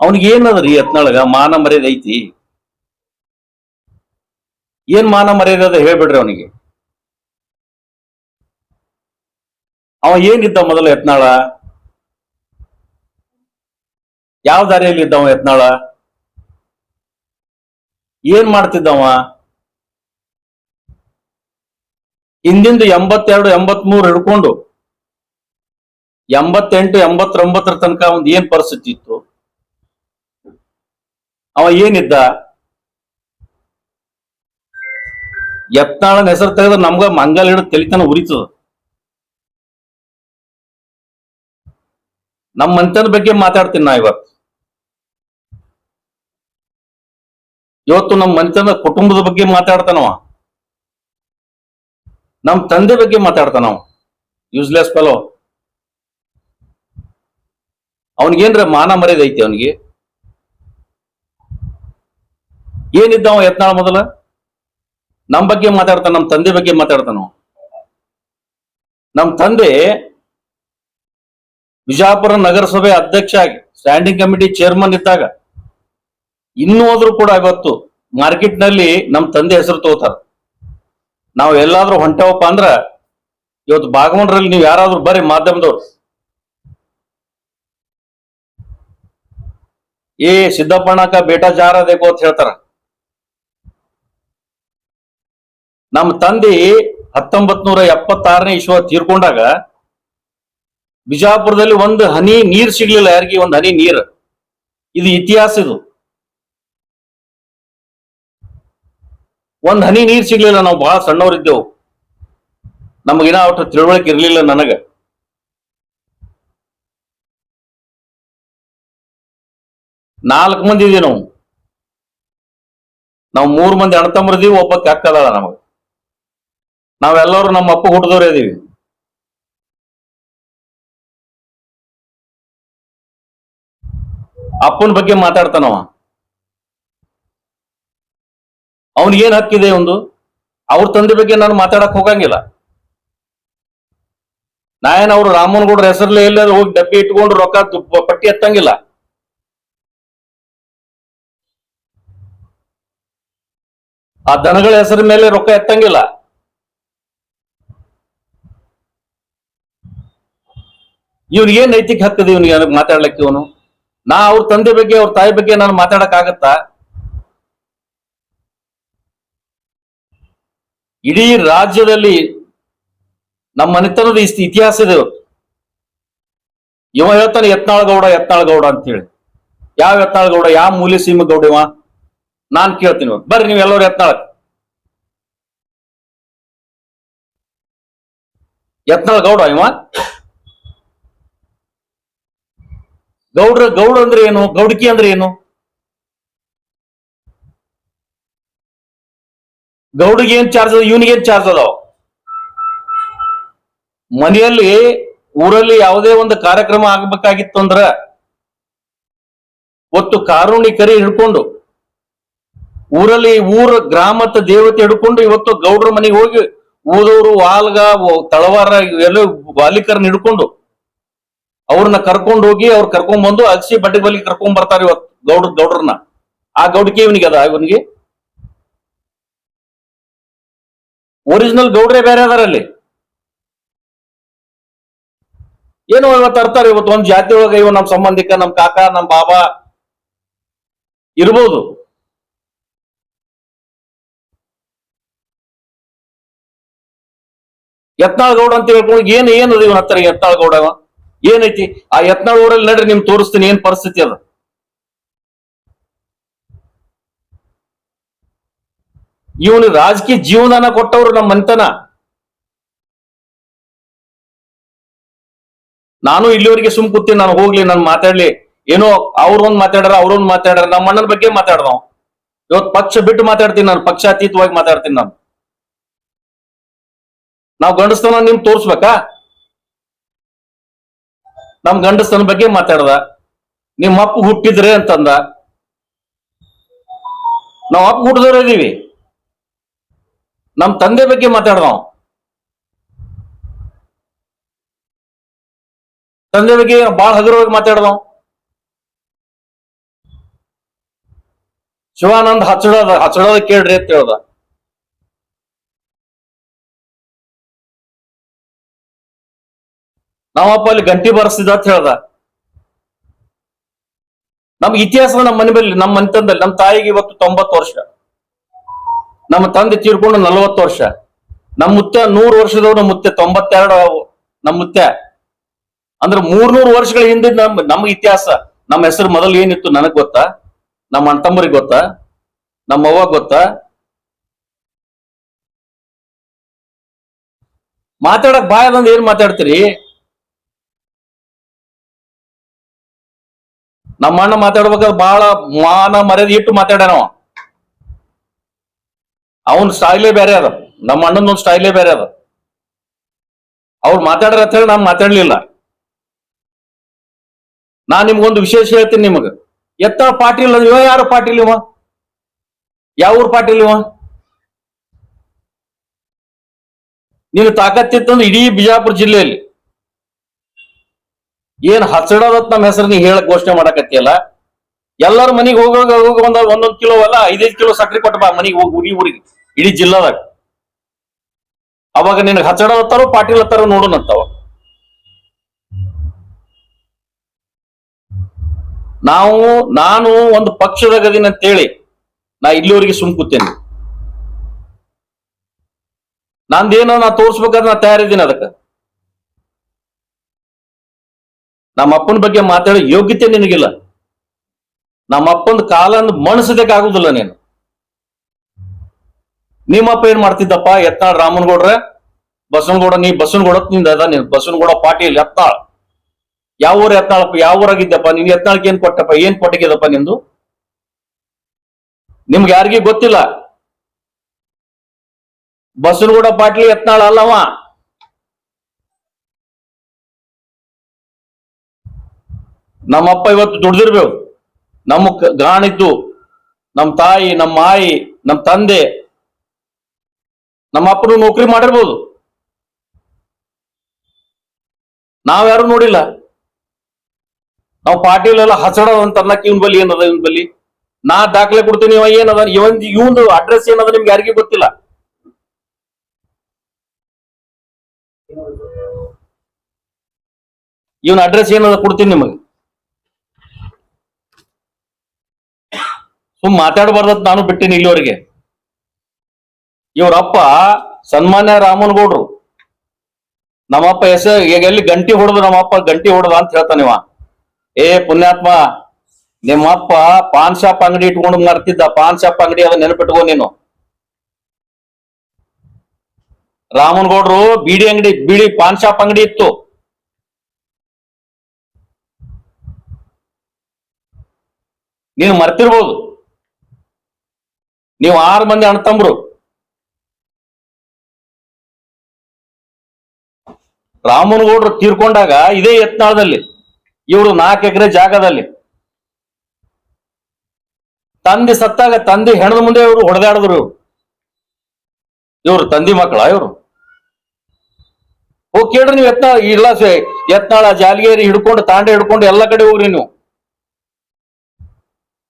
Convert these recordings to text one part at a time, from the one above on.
ಅವನಿಗೆ ಏನದ್ರಿ ಯತ್ನಾಳಗ ಮಾನ ಮರ್ಯಾದ ಐತಿ? ಏನ್ ಮಾನ ಮರ್ಯಾದ ಅದ ಹೇಳ್ಬಿಡ್ರಿ ಅವನಿಗೆ. ಅವ ಏನಿದ್ದ ಮೊದಲ ಯತ್ನಾಳ? ಯಾವ ದಾರಿಯಲ್ಲಿ ಇದ್ದವ ಯತ್ನಾಳ? ಏನ್ ಮಾಡ್ತಿದ್ದವ ಹಿಂದಿಂದು ಎಂಬತ್ತೆರಡು, ಎಂಬತ್ಮೂರು ಹಿಡ್ಕೊಂಡು ಎಂಬತ್ತೆಂಟು, ಎಂಬತ್ತೊಂಬತ್ತರ ತನಕ ಒಂದು ಏನ್ ಪರಿಸ್ಥಿತಿ ಇತ್ತು? ಅವ ಏನಿದ್ದ? ಯತ್ನಾಳನ ಹೆಸರು ತೆಗೆದ್ರೆ ನಮ್ಗ ಮಂಗಲ್ ಹಿಡಿದು ತೆಲಿತನ ಉರಿತದ. ನಮ್ಮ ಮಂತನ ಬಗ್ಗೆ ಮಾತಾಡ್ತೀನಿ ನಾ ಇವತ್ತು. ಇವತ್ತು ನಮ್ಮ ಮಂತನ ಕುಟುಂಬದ ಬಗ್ಗೆ ಮಾತಾಡ್ತಾನವ. ನಮ್ಮ ತಂದೆ ಬಗ್ಗೆ ಮಾತಾಡ್ತಾನವ. ಯೂಸ್ಲೆಸ್ ಫೆಲೋ ಅವನಿಗೇನ್ರ ಮಾನ ಮರ್ಯಾದೆ ಐತಿ ಅವನಿಗೆ? ಏನಿದ್ದವ ಯತ್ನಾಳ ಮೊದಲ? ನಮ್ಮ ಬಗ್ಗೆ ಮಾತಾಡ್ತಾನ ನಮ್ಮ ತಂದೆ ಬಗ್ಗೆ ಮಾತಾಡ್ತಾನ ನಮ್ಮ ನಮ್ ತಂದೆ ವಿಜಾಪುರ ನಗರಸಭೆ ಅಧ್ಯಕ್ಷ ಆಗಿ ಸ್ಟ್ಯಾಂಡಿಂಗ್ ಕಮಿಟಿ ಚೇರ್ಮನ್ ಇದ್ದಾಗ, ಇನ್ನೂ ಹೋದ್ರು ಕೂಡ ಇವತ್ತು ಮಾರ್ಕೆಟ್ನಲ್ಲಿ ನಮ್ಮ ತಂದೆ ಹೆಸರು ತಗೋತಾರ. ನಾವು ಎಲ್ಲಾದ್ರೂ ಹೊಂಟವಪ್ಪ ಅಂದ್ರ, ಇವತ್ತು ಭಾಗವನರಲ್ಲಿ ನೀವು ಯಾರಾದ್ರೂ ಬರೀ ಮಾಧ್ಯಮದವ್ರು. ಏ ಸಿದ್ದಪ್ಪಣ್ಣಕ್ಕ ಬೇಟಾ ಜಾರ ದೇಕೋ ಅಂತ ಹೇಳ್ತಾರ. ನಮ್ಮ ತಂದೆ ಹತ್ತೊಂಬತ್ ನೂರ ಎಪ್ಪತ್ತಾರನೇ ಇಶ್ವ ತೀರ್ಕೊಂಡಾಗ, ಬಿಜಾಪುರದಲ್ಲಿ ಒಂದು ಹನಿ ನೀರ್ ಸಿಗ್ಲಿಲ್ಲ, ಯಾರಿಗೆ? ಒಂದು ಹನಿ ನೀರ್. ಇದು ಇತಿಹಾಸ ಇದು. ಒಂದ್ ಹನಿ ನೀರ್ ಸಿಗ್ಲಿಲ್ಲ, ನಾವು ಬಹಳ ಸಣ್ಣವರಿದ್ದೆವು. ನಮಗಿನ ಒಟ್ಟು ತಿಳುವಳಿಕೆ ಇರಲಿಲ್ಲ ನನಗ. ನಾಲ್ಕು ಮಂದಿ ಇದೀವಿ ನಾವು. ನಾವು ಮೂರು ಮಂದಿ ಅಣ್ಣತಮ್ಮರಿದೀವಿ ಒಬ್ಬ ಅಕ್ಕದಾಳ ನಮಗ. ನಾವೆಲ್ಲರೂ ನಮ್ಮ ಅಪ್ಪ ಹುಟ್ಟಿದವ್ರೇ ಇದೀವಿ. ಅಪ್ಪನ ಬಗ್ಗೆ ಮಾತಾಡ್ತಾನವ. ಅವನಿಗೇನ್ ಹಕ್ಕಿದೆ ಒಂದು? ಅವ್ರ ತಂದೆ ಬಗ್ಗೆ ನಾನು ಮಾತಾಡಕ್ ಹೋಗಂಗಿಲ್ಲ. ನಾಯನ್ ಅವರು ರಾಮನಗೌಡ್ರ ಹೆಸರಲ್ಲೇ ಎಲ್ಲಾದ್ರೂ ಹೋಗಿ ಡಬ್ಬಿ ಇಟ್ಕೊಂಡು ರೊಕ್ಕ ಪಟ್ಟಿ ಎತ್ತಂಗಿಲ್ಲ. ಆ ದನಗಳ ಹೆಸರ ಮೇಲೆ ರೊಕ್ಕ ಎತ್ತಂಗಿಲ್ಲ. ಇವ್ನಿಗೆ ಏನ್ ನೈತಿಕ ಹಕ್ಕದ ಇವನಿಗೆ ಮಾತಾಡ್ಲಿಕ್ಕೆ ಇವನು? ನಾ ಅವ್ರ ತಂದೆ ಬಗ್ಗೆ, ಅವ್ರ ತಾಯಿ ಬಗ್ಗೆ ನಾನು ಮಾತಾಡಕ್ ಆಗತ್ತಾ ಇಡೀ ರಾಜ್ಯದಲ್ಲಿ ನಮ್ಮ ಮನೆತನದ ಇತಿಹಾಸ ಇದೆ ಇವ ಹೇಳ್ತಾನೆ, ಯತ್ನಾಳ್ಗೌಡ ಗೌಡ ಯತ್ನಾಳ್ ಗೌಡ ಅಂತ ಹೇಳಿ ಯಾವ ಯತ್ನಾಳ್ ಗೌಡ ಯಾವ ಮೂಲೆ ಸೀಮಗೌಡ ಇವ? ನಾನ್ ಕೇಳ್ತೀನಿ ಬರ್ರಿ, ನೀವು ಎಲ್ಲರೂ ಯತ್ನಾಳ್ ಯತ್ನಾಳ್ ಗೌಡ ಇವ? ಗೌಡ್ರ, ಗೌಡ ಅಂದ್ರೆ ಏನು? ಗೌಡಕಿ ಅಂದ್ರೆ ಏನು? ಗೌಡಿಗೆ ಏನ್ ಚಾರ್ಜ್ ಅದ ಇವನಿಗೆ ಏನ್ ಚಾರ್ಜ್ ಅದಾವ? ಮನೆಯಲ್ಲಿ, ಊರಲ್ಲಿ ಯಾವುದೇ ಒಂದು ಕಾರ್ಯಕ್ರಮ ಆಗ್ಬೇಕಾಗಿತ್ತು ಅಂದ್ರ ಒತ್ತು ಕಾರುಣಿ ಕರಿ ಹಿಡ್ಕೊಂಡು, ಊರಲ್ಲಿ ಊರ ಗ್ರಾಮದ ದೇವತೆ ಹಿಡ್ಕೊಂಡು ಇವತ್ತು ಗೌಡ್ರ ಮನೆಗೆ ಹೋಗಿ ಊದವರು ವಾಲ್ಗ, ತಳವಾರ ಎಲ್ಲ ಬಾಲಿಕರನ್ನ ಹಿಡ್ಕೊಂಡು ಅವ್ರನ್ನ ಕರ್ಕೊಂಡು ಹೋಗಿ ಅವ್ರ ಕರ್ಕೊಂಡ್ ಬಂದು ಅಗಸಿ ಬಡ್ಡಿ ಬಲಿ ಕರ್ಕೊಂಡ್ ಬರ್ತಾರೆ ಇವತ್ತು ಗೌಡ, ಗೌಡ್ರನ್ನ. ಆ ಗೌಡಿಕೆ ಇವನಿಗೆ ಅದ, ಇವನಿಗೆ? ಒರಿಜಿನಲ್ ಗೌಡ್ರೆ ಬೇರೆ ಅದಾರ ಅಲ್ಲಿ. ಏನೋ ಇವತ್ತು ತರ್ತಾರೆ ಇವತ್ತು ಒಂದ್ ಜಾತಿ ಒಳಗ ಇವ ನಮ್ ಸಂಬಂಧಿಕ, ನಮ್ ಕಾಕ, ನಮ್ ಬಾಬಾ ಇರ್ಬೋದು. ಯತ್ನಾಳ್ ಗೌಡ ಅಂತ ಹೇಳ್ಕೊಂಡು ಏನ್ ಏನದ ಇವನ್ ಹತ್ರ, ಯತ್ನಾಳ್ ಗೌಡ? ಏನೈತಿ? ಆ ಯತ್ನಾಳ್ ಊರಲ್ಲಿ ನಡ್ರಿ ನಿಮ್ ತೋರಿಸ್ತೀನಿ ಏನ್ ಪರಿಸ್ಥಿತಿ ಅದ. ಇವನು ರಾಜಕೀಯ ಜೀವದಾನ ಕೊಟ್ಟವ್ರು ನಮ್ಮ ಮಂತನ. ನಾನು ಇಲ್ಲಿವರೆಗೆ ಸುಮ್ ಕೂತೀನಿ, ನಾನು ಹೋಗ್ಲಿ, ನಾನು ಮಾತಾಡ್ಲಿ. ಏನೋ ಅವ್ರೊಂದ್ ಮಾತಾಡ್ರ ಅವ್ರೊಂದ್ ಮಾತಾಡ್ರ ನಮ್ಮ ಅಣ್ಣನ ಬಗ್ಗೆ ಮಾತಾಡ್ದ ಇವತ್ತು ಪಕ್ಷ ಬಿಟ್ಟು ಮಾತಾಡ್ತೀನಿ ನಾನು ಪಕ್ಷ ಅತೀತವಾಗಿ ಮಾತಾಡ್ತೀನಿ ನಾನು. ನಾವು ಗಂಡಸ್ತನ ನಿಮ್ ತೋರ್ಸ್ಬೇಕಾ? ನಮ್ ಗಂಡಸನ ಬಗ್ಗೆ ಮಾತಾಡ್ದ. ನಿಮ್ಮ ಅಪ್ಪ ಹುಟ್ಟಿದ್ರೆ ಅಂತಂದ. ನಾವ್ ಅಪ್ಪ ಹುಟ್ಟಿದವ್ರು ಇದೀವಿ. ನಮ್ ತಂದೆ ಬಗ್ಗೆ ಮಾತಾಡ್ದ ತಂದೆ ಬಗ್ಗೆ ಬಾಳ ಹಗುರವಾಗಿ ಮಾತಾಡ್ದ ಶಿವಾನಂದ್ ಹಚ್ಚಡೋದ ಹಚ್ಚಡೋದ ಕೇಳ್ರಿ ಅಂತ ಹೇಳ್ದ. ನಾವಪ್ಪ ಅಲ್ಲಿ ಗಂಟಿ ಬರ್ಸಿದ ಅಂತ ಹೇಳ್ದ. ನಮ್ ಇತಿಹಾಸ ನಮ್ಮ ಮನೆ ಬಲ್ಲಿ ನಮ್ಮ ಮನೆತನದಲ್ಲಿ ನಮ್ಮ ತಾಯಿಗೆ ಇವತ್ತು ತೊಂಬತ್ತು ವರ್ಷ. ನಮ್ಮ ತಂದೆ ತೀರ್ಕೊಂಡು ನಲ್ವತ್ತು ವರ್ಷ. ನಮ್ಮ ಮುತ್ತೆ ನೂರು ವರ್ಷದವ್ರು ನಮ್ಮ ಮುತ್ತೆ, ತೊಂಬತ್ತೆರಡು ನಮ್ಮ ಮುತ್ತೆ. ಅಂದ್ರೆ ಮೂರ್ನೂರು ವರ್ಷಗಳ ಹಿಂದೆ ನಮ್ ನಮ್ಮ ಇತಿಹಾಸ ನಮ್ಮ ಹೆಸರು ಮೊದಲು ಏನಿತ್ತು ನನಗ್ ಗೊತ್ತಾ? ನಮ್ಮ ಅಣ್ತಮ್ಮರಿಗೆ ಗೊತ್ತಾ? ನಮ್ಮ ಅವ್ವ ಗೊತ್ತಾ? ಮಾತಾಡಕ್ ಬಾಯದಂದ್ ಏನ್ ಮಾತಾಡ್ತೀರಿ? ನಮ್ಮ ಅಣ್ಣ ಮಾತಾಡ್ಬೇಕಾದ್ರೆ ಬಹಳ ಮಾನ ಮರ್ಯಾದೆ ಇಟ್ಟು ಮಾತಾಡ್ಯಾನ ಅವ. ಅವನ್ ಸ್ಟೈಲೇ ಬೇರೆ ಅದ. ನಮ್ಮ ಅಣ್ಣನ ಒಂದು ಸ್ಟೈಲೇ ಬೇರೆ ಅದ. ಅವ್ರು ಮಾತಾಡ್ರ ಅಂತ ಹೇಳಿ ನಾನು ಮಾತಾಡ್ಲಿಲ್ಲ. ನಾ ನಿಮ್ಗೊಂದು ವಿಶೇಷ ಹೇಳ್ತೀನಿ ನಿಮಗ. ಎತ್ತ ಪಾಟೀಲ್ ಇವ ಯಾರು ಪಾಟೀಲ್ ಇವ? ಯಾವ ಊರ್ ಪಾಟೀಲ್ ಇವ? ನೀನು ತಾಕತ್ತಿತ್ತಂದ್ರೆ ಇಡೀ ಬಿಜಾಪುರ ಜಿಲ್ಲೆಯಲ್ಲಿ. ಏನ್ ಹಚ್ಚಡದತ್ ನಮ್ಮ ಹೆಸರು ನೀ ಹೇಳಕ್ ಘೋಷಣೆ ಮಾಡಕತ್ತಿಯಲ್ಲ? ಎಲ್ಲಾರ ಮನಿಗ್ ಹೋಗೋಗ ಹೋಗ ಒಂದ್ ಒಂದೊಂದ್ ಕಿಲೋ ಅಲ್ಲ, ಐದೈದು ಕಿಲೋ ಸಕ್ರೆ ಕೊಟ್ಟ ಬಾ ಮನಿಗ್ ಹೋಗಿ ಊರಿ ಊರಿಗೆ, ಇಡೀ ಜಿಲ್ಲಾದಾಗ. ಅವಾಗ ನಿನಗೆ ಹಚ್ಚಡತ್ತಾರ ಪಾಟೀಲ್ ಹತ್ತಾರೋ ನೋಡೋಣಂತವ ನಾವು, ನಾನು ಒಂದು ಪಕ್ಷದ ಗದಿನ ಅಂತೇಳಿ ನಾ ಇಲ್ಲಿವರೆಗೆ ಸುಮ್ ಕೂತೇನೆ. ನಂದೇನೋ ನಾ ತೋರ್ಸ್ಬೇಕಾದ್ರೆ ನಾ ತಯಾರಿದ್ದೀನಿ ಅದಕ್ಕೆ. ನಮ್ಮ ಅಪ್ಪನ ಬಗ್ಗೆ ಮಾತಾಡೋ ಯೋಗ್ಯತೆ ನಿನಗಿಲ್ಲ. ನಮ್ಮ ಅಪ್ಪನ ಕಾಲನ್ನು ಮಣಿಸೋದಕ್ಕೆ ಆಗುದಿಲ್ಲ ನೀನು. ನಿಮ್ಮಪ್ಪ ಏನ್ ಮಾಡ್ತಿದ್ದಪ್ಪ? ಎತ್ತಾಳ್ ರಾಮನಗೌಡ್ರೆ? ಬಸವನಗೌಡ, ನೀ ಬಸವನಗೌಡ ನಿಂದ ಅದ ನೀನ್? ಬಸವನಗೌಡ ಪಾಟೀಲ್ ಎತ್ತಾಳ್ ಯಾವ ಊರ್ ಎತ್ತಾಳಪ್ಪ ಯಾವ ಊರಾಗಿದ್ದಪ್ಪ? ನೀನ್ ಎತ್ತಾಳಕ್ಕೆ ಏನ್ ಕೊಟ್ಟಪ್ಪ? ಏನ್ ಕೊಟ್ಟಿಗೆದಪ್ಪ ನಿಂದು? ನಿಮ್ಗೆ ಯಾರಿಗೂ ಗೊತ್ತಿಲ್ಲ. ಬಸವನಗೌಡ, ಪಾಟೀಲ್ ಎತ್ತಾಳ ಅಲ್ಲವ. ನಮ್ಮಪ್ಪ ಇವತ್ತು ದುಡ್ದಿರ್ಬೇಕು. ನಮ್ಮ ಗಾಣಿದ್ದು, ನಮ್ಮ ತಾಯಿ, ನಮ್ಮ ಮಾಯಿ, ನಮ್ಮ ತಂದೆ, ನಮ್ಮ ಅಪ್ಪನು ನೌಕರಿ ಮಾಡಿರ್ಬೋದು. ನಾವ್ಯಾರು ನೋಡಿಲ್ಲ. ನಾವು ಪಾಟೀಲ್ ಎಲ್ಲ ಅಂತ ಅನ್ನಕ್ಕೆ ಇವನ್ ಬಲ್ಲಿ ಏನದ ಇವನ್ ಬಲ್ಲಿ? ನಾ ದಾಖಲೆ ಕೊಡ್ತೀನಿ, ಇವ ಏನದ? ಇವನ್ ಇವಂದು ಅಡ್ರೆಸ್ ಏನದ ನಿಮ್ಗೆ ಯಾರಿಗೂ ಗೊತ್ತಿಲ್ಲ. ಇವನ್ ಅಡ್ರೆಸ್ ಏನದ ಕೊಡ್ತೀನಿ ನಿಮಗೆ. ಸುಮ್ ಮಾತಾಡಬಾರ್ದತ್ ನಾನು ಬಿಟ್ಟಿನಿ ಇಲ್ಲಿವರೆಗೆ. ಇವರಪ್ಪ ಸನ್ಮಾನ್ಯ ರಾಮನಗೌಡ್ರು. ನಮ್ಮಪ್ಪ ಎಸ್ ಈಗ ಎಲ್ಲಿ ಗಂಟಿ ಹೊಡೆದು ನಮ್ಮಪ್ಪ ಗಂಟಿ ಹೊಡೆದ ಅಂತ ಹೇಳ್ತಾನಿವ ಏ ಪುಣ್ಯಾತ್ಮ, ನಿಮ್ಮಪ್ಪ ಪಾನ್ ಶಾಪ್ ಅಂಗಡಿ ಇಟ್ಕೊಂಡು ಮರ್ತಿದ್ದ ಪಾನ್ ಶಾಪ್ ಅಂಗಡಿ ಅದ ನೆನಪಿಟ್ಕೋ ನೀನು. ರಾಮನಗೌಡ್ರು ಬೀಡಿ ಅಂಗಡಿ, ಬೀಡಿ ಪಾನ್ ಶಾಪ್ ಅಂಗಡಿ ಇತ್ತು. ನೀನು ಮರ್ತಿರ್ಬೋದು. ನೀವು ಆರು ಮಂದಿ ಅಣ್ತಂಬ್ರು ರಾಮನಗೌಡ್ರು ತೀರ್ಕೊಂಡಾಗ ಇದೇ ಯತ್ನಾಳದಲ್ಲಿ, ಇವರು ನಾಲ್ಕು ಎಕರೆ ಜಾಗದಲ್ಲಿ. ತಂದೆ ಸತ್ತಾಗ ತಂದೆ ಹೆಣದ ಮುಂದೆ ಇವರು ಹೊಡೆದಾಡಿದ್ರು ಇವರು. ತಂದಿ ಮಕ್ಕಳ ಇವರು. ಹೋಗಿ ಕೇಳ್ರಿ ನೀವು ಯತ್ನಾಳ ಇಲ್ಲ ಯತ್ನಾಳ ಜಾಲಿಗೇರಿ ಹಿಡ್ಕೊಂಡು, ತಾಂಡೆ ಹಿಡ್ಕೊಂಡು ಎಲ್ಲ ಕಡೆ ಹೋಗ್ರಿ ನೀವು.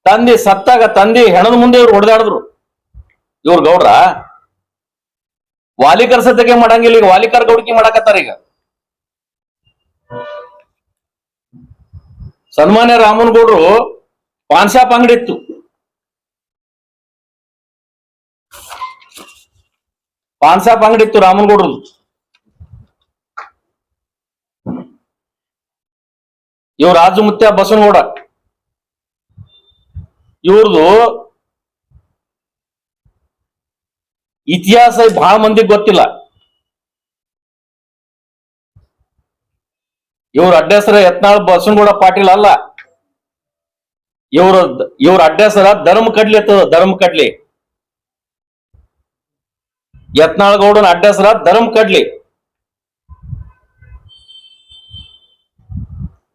ತಂದೆ ಸತ್ತಾಗ ತಂದೆ ಹೆಣದ ಮುಂದೆ ಇವ್ರು ಹೊಡೆದಾಡಿದ್ರು. ಇವ್ರು ಗೌಡ್ರ? ವಾಲಿಕರ್ ಸದ್ಯಕ್ಕೆ ಮಾಡಂಗಿಲ್ಲ, ಈಗ ವಾಲಿಕರ್ ಗೌಡಿಕೆ ಮಾಡಕತ್ತಾರ ಈಗ. ಸನ್ಮಾನ್ಯ ರಾಮನಗೌಡ್ರು ಪಾನ್ ಶಾಪ್ ಅಂಗಡಿ ಇತ್ತು ಪಾನ್ ಅಂಗಡಿ ಇತ್ತು ರಾಮನಗೌಡ್ರು ಇವ್ ರಾಜು ಮುತ್ಯ ಬಸವನಗೌಡ. ಇವ್ರದು ಇತಿಹಾಸ ಬಹಳ ಮಂದಿಗೆ ಗೊತ್ತಿಲ್ಲ. ಇವ್ರ ಅಡ್ಡೆಸರ ಯತ್ನಾಳ್ ಬಸನಗೌಡ ಪಾಟೀಲ್ ಅಲ್ಲ. ಇವ್ರ ಇವ್ರ ಅಡ್ಡೆಸರ ಧರ್ಮ ಕಡ್ಲಿ ಇರ್ತದ, ಧರ್ಮ ಕಡ್ಲಿ. ಯತ್ನಾಳ್ ಗೌಡನ ಅಡ್ಡೆಸರ ಧರ್ಮ ಕಡ್ಲಿ.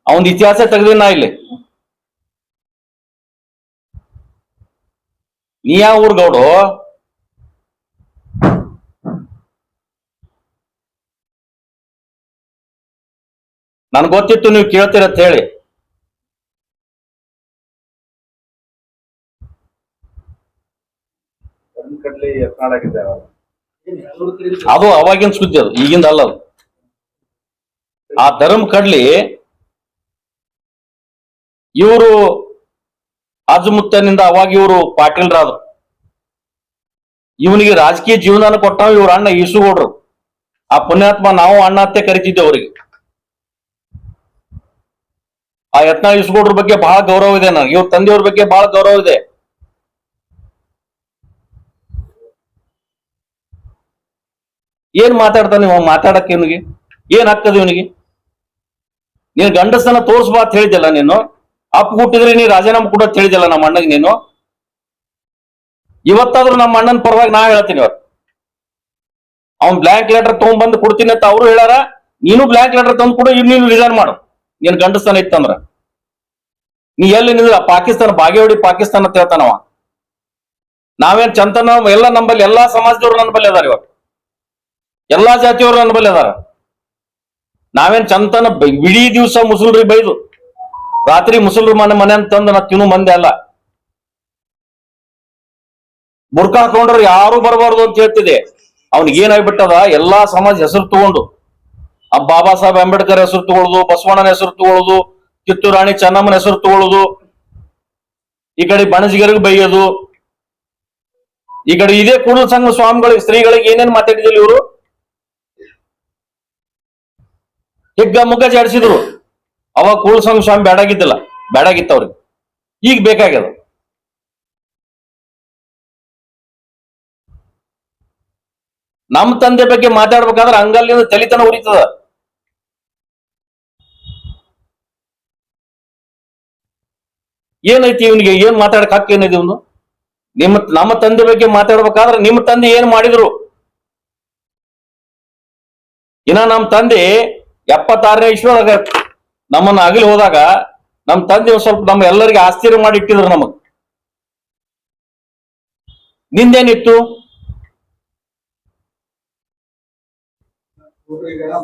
ಅವನ್ ಇತಿಹಾಸ ತೆಗ್ದಿನ ನಾ ಇಲ್ಲಿ. ನೀ ಯಾವ ಊರ್ ನನ್ಗೆ ಗೊತ್ತಿತ್ತು ನೀವು ಅಂತ ಹೇಳಿ. ಅದು ಅವಾಗಿನ ಸುದ್ದಿ ಅದು ಈಗಿಂದ ಅಲ್ಲ ಅದು. ಆ ಧರ್ಮ ಕಡ್ಲಿ ಇವರು ಅಜಮುತ್ತನಿಂದ ಅವಾಗ ಇವರು ಪಾಟೀಲ್ರಾದ್ರು. ಇವನಿಗೆ ರಾಜಕೀಯ ಜೀವನ ಕೊಟ್ಟಾವ ಇವ್ರ ಅಣ್ಣ ಈಸುಗೌಡ್ರು. ಆ ಪುಣ್ಯಾತ್ಮ ನಾವು ಅಣ್ಣ ಅತ್ತೆ ಕರಿತಿದ್ದೆ ಅವರಿಗೆ. ಆ ಯತ್ನ ಇಸ್ಗೌಡ್ರ ಬಗ್ಗೆ ಬಹಳ ಗೌರವ ಇದೆ ನನಗೆ. ಇವ್ರ ತಂದೆಯವ್ರ ಬಗ್ಗೆ ಬಹಳ ಗೌರವ ಇದೆ. ಏನ್ ಮಾತಾಡ್ತಾನೆ ಇವ ಮಾತಾಡಕ್ಕೆ ಇವನಿಗೆ? ಏನ್ ಆಗ್ತದೆ ಇವನಿಗೆ? ನೀನ್ ಗಂಡಸನ ತೋರ್ಸ್ಬಾ ಅಂತ ಹೇಳಿದ್ಯಲ್ಲ ನೀನು? ಹುಟ್ಟಿದ್ರೆ ನೀ ರಾಜೀನಾಮೆ ಕೂಡ ತಿಳಿದಿಲ್ಲ ನಮ್ಮ ಅಣ್ಣಗೆ ನೀನು? ಇವತ್ತಾದ್ರೂ ನಮ್ಮ ಅಣ್ಣನ ಪರವಾಗಿ ನಾ ಹೇಳ್ತೀನಿ ಇವತ್ತು ಅವ್ನ್ ಬ್ಲಾಂಕ್ ಲೆಟರ್ ತಗೊಂಡ್ಬಂದು ಕೊಡ್ತೀನಿ ಅಂತ ಅವರು ಹೇಳಾರ, ನೀನು ಬ್ಲಾಂಕ್ ಲೆಟರ್ ತಂದು ಕೂಡ ಇವ್ ನೀನು ರಿಸೈನ್ ಮಾಡು. ನೀನ್ ಗಂಡಸ್ತಾನ ಇತ್ತಂದ್ರ? ನೀ ಎಲ್ಲಿ ನಿಂದ್ರ? ಪಾಕಿಸ್ತಾನ, ಬಾಗೇವಾಡಿ, ಪಾಕಿಸ್ತಾನ ಅಂತ ಹೇಳ್ತಾನವ. ನಾವೇನ್ ಚಂತನ, ಎಲ್ಲ ನಂಬಲ್ಲಿ, ಎಲ್ಲಾ ಸಮಾಜದವ್ರು ನನ್ನ ಬಲ್ಲಿ ಅದಾರ ಇವತ್ತು ಎಲ್ಲಾ ಜಾತಿಯವರು ನನ್ನ ಬಲ್ಲಿ ಅದಾರ. ನಾವೇನ್ ಚಂತನ ಇಡೀ ದಿವಸ ಮುಸಲ್ರಿ ಬೈದು, ರಾತ್ರಿ ಮುಸಲ್ರು ಮನೆ ಮನೆ ಅಂತಂದು ನಾ ತಿನ್ನು ಮಂದೆ ಅಲ್ಲ. ಬುರ್ಕ ಹಾಕೊಂಡ್ರೆ ಯಾರು ಬರಬಾರ್ದು ಅಂತ ಹೇಳ್ತಿದೆ. ಅವ್ನಿಗೆ ಏನಾಗ್ಬಿಟ್ಟದ ಎಲ್ಲಾ ಸಮಾಜ ಹೆಸರು ತಗೊಂಡು. ಬಾಬಾ ಸಾಹೇಬ್ ಅಂಬೇಡ್ಕರ್ ಹೆಸರು ತಗೊಳ್ಳೋದು, ಬಸವಣ್ಣನ ಹೆಸರು ತಗೊಳ್ಳೋದು, ಕಿತ್ತೂರು ರಾಣಿ ಚೆನ್ನಮ್ಮನ ಹೆಸರು ತಗೊಳ್ಳೋದು, ಈ ಕಡೆ ಬಣಜಿಗರಿಗೆ ಬೈಯೋದು. ಈ ಕಡೆ ಇದೇ ಕೂಡಲ ಸಂಘ ಸ್ವಾಮಿಗಳಿಗೆ ಸ್ತ್ರೀಗಳಿಗೆ ಏನೇನ್ ಮಾತಾಡಿದಿಲ್ಲ ಇವರು? ಹಿಗ್ಗ ಮುಗ್ಗ ಜಾಡಿಸಿದ್ರು. ಅವಾಗ ಕೂಡಲ ಸಂಘ ಸ್ವಾಮಿ ಬೇಡಾಗಿದ್ದಿಲ್ಲ ಬೇಡಾಗಿತ್ತು ಅವ್ರಿಗೆ. ಈಗ ಬೇಕಾಗ್ಯದ. ನಮ್ಮ ತಂದೆ ಬಗ್ಗೆ ಮಾತಾಡ್ಬೇಕಾದ್ರೆ ಹಂಗಲ್ಲಿಂದ ತಲಿತನ ಉರಿತದ. ಏನೈತಿ ಇವನಿಗೆ? ಏನ್ ಮಾತಾಡಕ್ ಹಕ್ಕ ಏನಿದೆ ಇವನು? ನಿಮ್ಮ ನಮ್ಮ ತಂದೆ ಬಗ್ಗೆ ಮಾತಾಡ್ಬೇಕಾದ್ರೆ ನಿಮ್ಮ ತಂದೆ ಏನ್ ಮಾಡಿದ್ರು? ಇನ್ನ ನಮ್ಮ ತಂದೆ ಎಪ್ಪತ್ತಾರನೇ ಇಶ್ವದಾಗ ನಮ್ಮನ್ನ ಅಗಲಿ ಹೋದಾಗ ನಮ್ಮ ತಂದೆ ಸ್ವಲ್ಪ ನಮ್ಮ ಎಲ್ಲರಿಗೆ ಆಶ್ಚರ್ಯ ಮಾಡಿ ಇಟ್ಟಿದ್ರು ನಮಗ್. ನಿಂದೇನಿತ್ತು?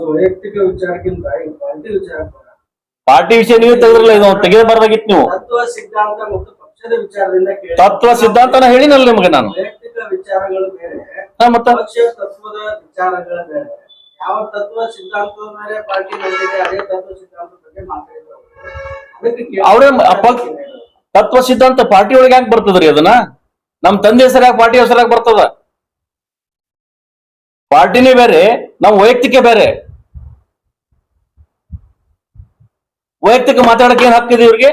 ವೈಯಕ್ತಿಕ ವಿಚಾರಕ್ಕಿಂತ, ಈಗ ಪಾರ್ಟಿ ವಿಷಯ ನೀವೇ ತೆಗೆದ್ರಲ್ಲ ಇದು ತೆಗೆದಬಾರ್ದಾಗಿತ್ತು ನೀವು. ತತ್ವ ಸಿದ್ಧಾಂತ ಮತ್ತು ಪಕ್ಷದ ವಿಚಾರದಿಂದ ಕೇಳಿ. ತತ್ವ ಸಿದ್ಧಾಂತನ ಹೇಳಿನಲ್ಲ ನಿಮಗೆ ನಾನು. ವೈಯಕ್ತಿಕ ವಿಚಾರಗಳು ಬೇರೆ ಹಾ, ಮತ್ತ? ಪಕ್ಷ ತತ್ವದ ವಿಚಾರಗಳು ಬೇರೆ. ಯಾವ ತತ್ವ ಸಿದ್ಧಾಂತದ ಮೇಲೆ ಪಾರ್ಟಿ ನಡೆದಿದೆ ಅದೇ ತತ್ವ ಸಿದ್ಧಾಂತದ ಬಗ್ಗೆ ಮಾತಾಡಿದ್ರು ಅವರು. ಅದಕ್ಕೆ ಕೇಳಿ- ಅವ್ರೇ ಮ- ಅಪ್ಪ- ತತ್ವ ಸಿದ್ಧಾಂತ ಪಾರ್ಟಿ ಒಳಗೆ ಯಾಕೆ ಬರ್ತದ್ರಿ ಅದನ್ನ? ನಮ್ ತಂದೆ ಹೆಸರಾಗ ಪಾರ್ಟಿ ಹೆಸರಾಗ ಬರ್ತದ. ಪಾರ್ಟಿನೇ ಬೇರೆ ನಮ್ ವೈಯಕ್ತಿಕ ಬೇರೆ. ವೈಯಕ್ತಿಕ ಮಾತಾಡಕ್ಕೆ ಏನ್ ಹಕ್ಕಿದೆ ಇವ್ರಿಗೆ?